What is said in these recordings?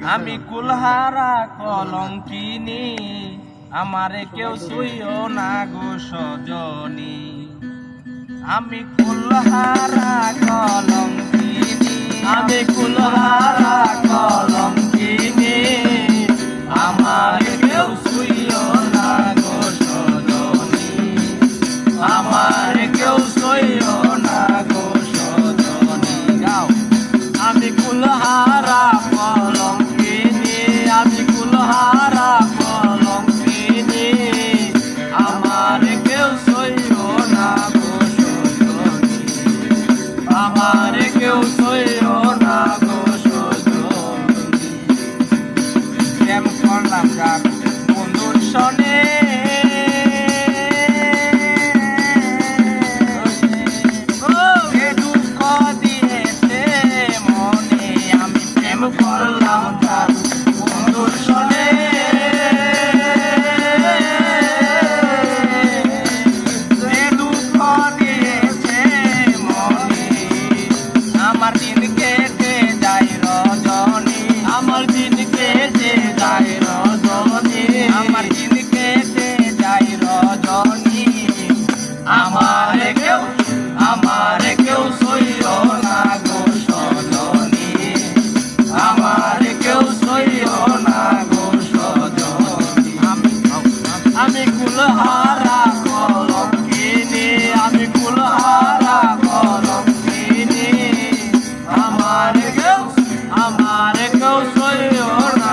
আমি কুলহারা কলঙ্কিনি, আমারে কেউ শুইও না গো সজনি। আমি কুলহারা কলঙ্কিনি, আমি কুলহারা কল কেউ সইও না গো সজন প্রেম করলাম কুলহারা কলম কিনে আমি কুলহারা কলম কিনে আমার কেউ আমার কেউ সইও না।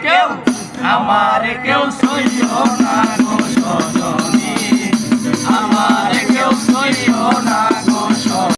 que eu, amar é eu é sonho.